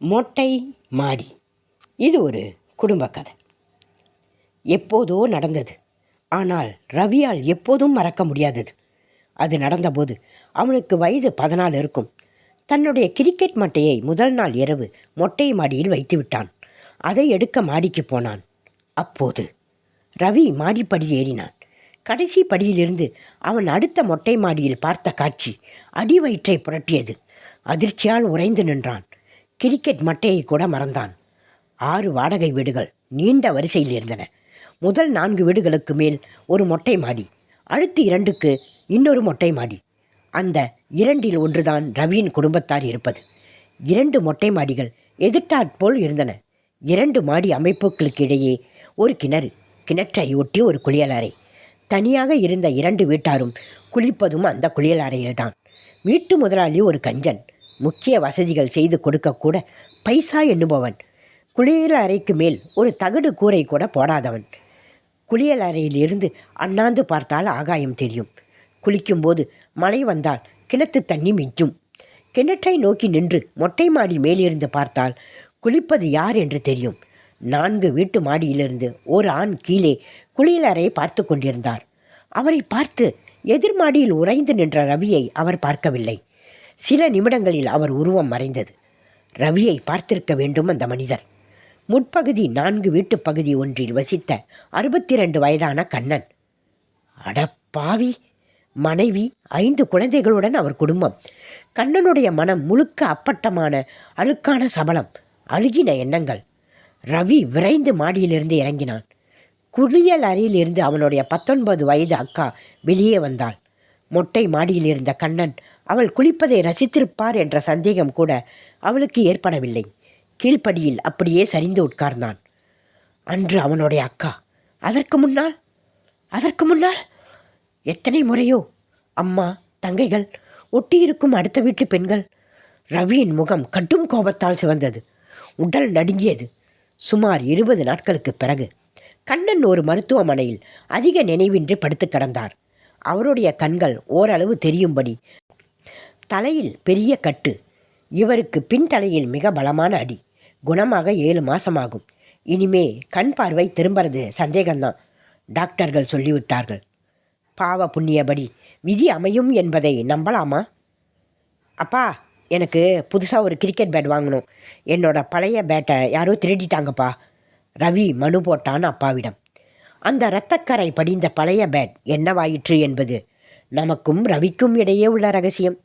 மொட்டை மாடி. இது ஒரு குடும்ப கதை. எப்போதோ நடந்தது. ஆனால் ரவியால் எப்போதும் மறக்க முடியாதது. அது நடந்தபோது அவனுக்கு வயது பதினாலு இருக்கும். தன்னுடைய கிரிக்கெட் மட்டையை முதல் நாள் இரவு மொட்டை மாடியில் வைத்து விட்டான் அதை எடுக்க மாடிக்கு போனான். அப்போது ரவி மாடிப்படி ஏறினான். கடைசி படியிலிருந்து அவன் அடுத்த மொட்டை மாடியில் பார்த்த காட்சி அடி வயிற்றை புரட்டியது. அதிர்ச்சியால் உறைந்து நின்றான். கிரிக்கெட் மட்டையை கூட மறந்தான். ஆறு வாடகை வீடுகள் நீண்ட வரிசையில் இருந்தன. முதல் நான்கு வீடுகளுக்கு மேல் ஒரு மொட்டை மாடி அடுத்து இரண்டுக்கு இன்னொரு மொட்டை மாடி. அந்த இரண்டில் ஒன்றுதான் ரவியின் குடும்பத்தார் இருப்பது. இரண்டு மொட்டை மாடிகள் எதிர்த்தாற்போல் இருந்தன. இரண்டு மாடி அமைப்புகளுக்கு இடையே ஒரு கிணறு கிணற்றை ஒட்டி ஒரு குளியலறை. தனியாக இருந்த இரண்டு வீட்டாரும் குளிப்பதும் அந்த குளியலறையில்தான். வீட்டு முதலாளி ஒரு கஞ்சன் முக்கிய வசதிகள் செய்து கொடுக்கக்கூட பைசா எண்ணுபவன். குளியல் அறைக்கு மேல் ஒரு தகடு கூரை கூட போடாதவன். குளியல் அறையிலிருந்து அண்ணாந்து பார்த்தால் ஆகாயம் தெரியும். குளிக்கும்போது மழை வந்தால் கிணத்து தண்ணி மிஞ்சும். கிணற்றை நோக்கி நின்று மொட்டை மாடி மேலிருந்து பார்த்தால் குளிப்பது யார் என்று தெரியும். நான்கு வீட்டு மாடியிலிருந்து ஒரு ஆண் கீழே குளியலறையை பார்த்து கொண்டிருந்தார். அவரை பார்த்து எதிர் மாடியில் உறைந்து நின்ற ரவியை அவர் பார்க்கவில்லை. சில நிமிடங்களில் அவர் உருவம் மறைந்தது. ரவியை பார்த்திருக்க வேண்டும் அந்த மனிதர். முற்பகுதி நான்கு வீட்டுப் பகுதி ஒன்றில் வசித்த அறுபத்தி ரெண்டு வயதான கண்ணன். அடப்பாவி மனைவி ஐந்து குழந்தைகளுடன் அவர் குடும்பம். கண்ணனுடைய மனம் முழுக்க அப்பட்டமான அழுக்கான சபலம் அழுகின எண்ணங்கள். ரவி விரைந்து மாடியிலிருந்து இறங்கினான். குளியல் அறையிலிருந்து அவனுடைய பத்தொன்பது வயது அக்கா வெளியே வந்தாள். மொட்டை மாடியில் இருந்த கண்ணன் அவள் குளிப்பதை ரசித்திருப்பார் என்ற சந்தேகம் கூட அவளுக்கு ஏற்படவில்லை. கீழ்ப்படியில் அப்படியே சரிந்து உட்கார்ந்தான். அன்று அவனுடைய அக்கா அதற்கு முன்னால் அதற்கு முன்னால் எத்தனை முறையோ அம்மா தங்கைகள் ஒட்டியிருக்கும் அடுத்த வீட்டு பெண்கள் ரவியின் முகம் கட்டும் கோபத்தால் சிவந்தது. உடல் நடுங்கியது. சுமார் இருபது நாட்களுக்கு பிறகு கண்ணன் ஒரு மருத்துவமனையில் அதிக நினைவின்றி படுத்து கிடந்தார். அவருடைய கண்கள் ஓரளவு தெரியும்படி. தலையில் பெரிய கட்டு. இவருக்கு பின்தலையில் மிக பலமான அடி. குணமாக ஏழு மாசமாகும். இனிமே கண் பார்வை திரும்புறது சந்தேகம்தான். டாக்டர்கள் சொல்லிவிட்டார்கள். பாவ புண்ணியபடி விதி அமையும் என்பதை நம்பலாமா? அப்பா எனக்கு புதுசாக ஒரு கிரிக்கெட் பேட் வாங்கணும். என்னோட பழைய பேட்டை யாரோ திருடிட்டாங்கப்பா. ரவி மனு போட்டான் அப்பாவிடம். அந்த இரத்தக்கரை படிந்த பழைய பேட் என்னவாயிற்று என்பது நமக்கும் ரவிக்கும் இடையே உள்ள ரகசியம்.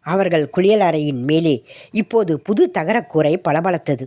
அவர்கள் குளியலறையின் மேலே இப்போது புது தகரக்கூரை பளபளத்தது.